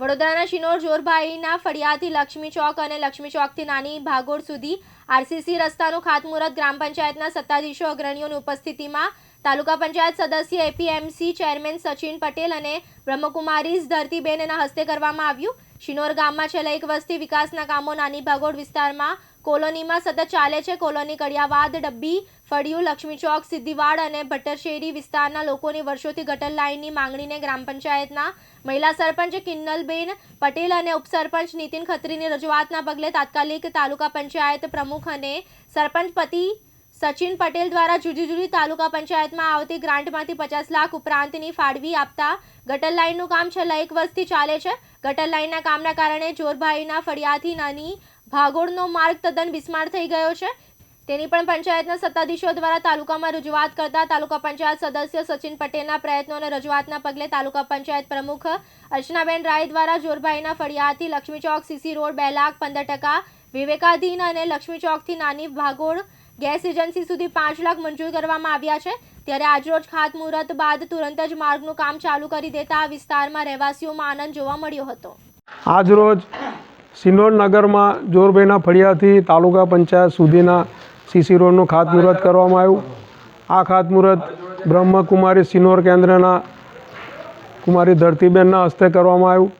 વડોદરાના શિનોર જોરભાઈના ફળિયાથી લક્ષ્મી ચોક અને લક્ષ્મી ચોકથી નાની ભાગોળ સુધી આરસીસી રસ્તાનું ખાતમુહૂર્ત ગ્રામ પંચાયતના સત્તાધીશો અગ્રણીઓની ઉપસ્થિતિમાં તાલુકા પંચાયત સદસ્ય એપીએમસી ચેરમેન સચિન પટેલ અને બ્રહ્મકુમારીઝ ધરતીબેનના હસ્તે કરવામાં આવ્યું. શિનોર ગામમાં છેલ્લા એક વર્ષથી વિકાસના કામો નાની ભાગોળ વિસ્તારમાં કોલોનીમાં સતત ચાલે છે. કોલોની કડિયાવાદ ડબ્બી, ફળિયું, લક્ષ્મી ચોક, સિદ્ધિવાડ અને ભટ્ટરશેરી વિસ્તારના લોકોની વર્ષોથી ગટર લાઇનની માંગણીને ગ્રામ પંચાયતના મહિલા સરપંચ કિન્નલબેન પટેલ અને ઉપસરપંચ નીતિન ખત્રીની રજૂઆતના પગલે તાત્કાલિક તાલુકા પંચાયત પ્રમુખ અને સરપંચ પતિ સચિન પટેલ દ્વારા જુદી જુદી તાલુકા પંચાયતમાં આવતી ગ્રાન્ટમાંથી પચાસ લાખ ઉપરાંતની ફાળવી આપતા ગટર લાઇનનું કામ છેલ્લા એક વર્ષથી ચાલે છે. ગટર લાઇનના કામના કારણે જોરભાઈના ફળિયાથી નાની ભાગોળનો માર્ગ તદ્દન બિસ્માર થઈ ગયો છે. તેની પણ પંચાયતના સત્તાધીશો દ્વારા તાલુકામાં રજૂઆત કરતા તાલુકા પંચાયત સદસ્ય સચિન પટેલના પ્રયત્નો અને રજૂઆતના પગલે તાલુકા પંચાયત પ્રમુખ અર્ચનાબેન રાય દ્વારા જોરભાઈના ફળિયાથી લક્ષ્મી ચોક સીસી રોડ બે લાખ પંદર ટકા, વિવેકાધીન અને લક્ષ્મી ચોકથી નાની ભાગોળ ગેસ એજન્સી સુધી પાંચ લાખ મંજૂર કરવામાં આવ્યા છે. ત્યારે આજરોજ ખાતમુહૂર્ત બાદ તુરંત જ માર્ગનું કામ ચાલુ કરી દેતા આ વિસ્તારમાં રહેવાસીઓમાં આનંદ જોવા મળ્યો હતો. આજરોજ સિનોર નગરમાં જોરભાઈના ફળિયાથી તાલુકા પંચાયત સુધીના સીસી રોડનું ખાતમુહૂર્ત કરવામાં આવ્યું. આ ખાતમુહૂર્ત બ્રહ્મકુમારી સિનોર કેન્દ્રના કુમારી ધરતીબેનના હસ્તે કરવામાં આવ્યું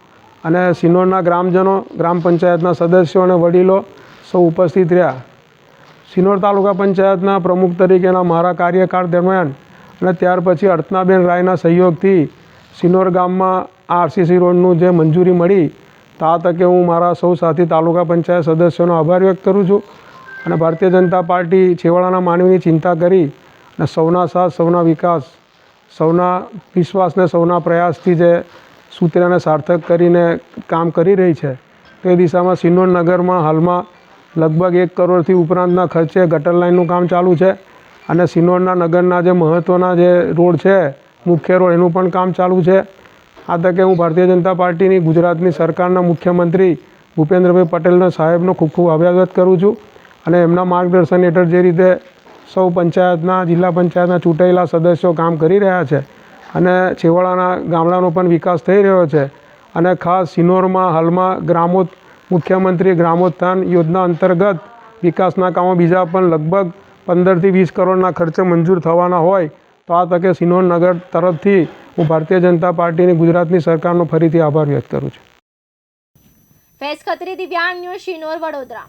અને સિનોરના ગ્રામજનો, ગ્રામ પંચાયતના સદસ્યો અને વડીલો સૌ ઉપસ્થિત રહ્યા. સિનોર તાલુકા પંચાયતના પ્રમુખ તરીકેના મારા કાર્યકાળ દરમિયાન અને ત્યાર પછી અર્ચનાબેન રાયના સહયોગથી સિનોર ગામમાં આરસીસી રોડનું જે મંજૂરી મળી તો તકે હું મારા સૌ સાથી તાલુકા પંચાયત સદસ્યોનો આભાર વ્યક્ત કરું છું અને ભારતીય જનતા પાર્ટી છેવાડાના માનવીની ચિંતા કરી અને સૌના સાથ, સૌના વિકાસ, સૌના વિશ્વાસને સૌના પ્રયાસથી જે સૂત્રને સાર્થક કરીને કામ કરી રહી છે, તે દિશામાં સિન્નોર નગરમાં હાલમાં લગભગ એક કરોડથી ઉપરાંતના ખર્ચે ગટર લાઇનનું કામ ચાલુ છે અને સિનોરના નગરના જે મહત્ત્વના જે રોડ છે, મુખ્ય રોડ એનું પણ કામ ચાલુ છે. આ તકે હું ભારતીય જનતા પાર્ટીની, ગુજરાતની સરકારના મુખ્યમંત્રી ભૂપેન્દ્રભાઈ પટેલના સાહેબનો ખૂબ ખૂબ અભ્યાગત કરું છું અને એમના માર્ગદર્શન હેઠળ જે રીતે સૌ પંચાયતના, જિલ્લા પંચાયતના ચૂંટાયેલા સદસ્યો કામ કરી રહ્યા છે અને છેવાડાના ગામડાનો પણ વિકાસ થઈ રહ્યો છે અને ખાસ સિનોરમાં, હાલમાં ગ્રામો મુખ્યમંત્રી ગ્રામોત્થાન યોજના અંતર્ગત વિકાસના કામો બીજા પણ લગભગ પંદરથી વીસ કરોડના ખર્ચે મંજૂર થવાના હોય તો આ તકે સિનોર નગર તરફથી હું ભારતીય જનતા પાર્ટીની ગુજરાતની સરકારનો ફરીથી આભાર વ્યક્ત કરું છું. ફેસ ખત્રી દિવ્યાંગ ન્યૂઝ શિનોર વડોદરા.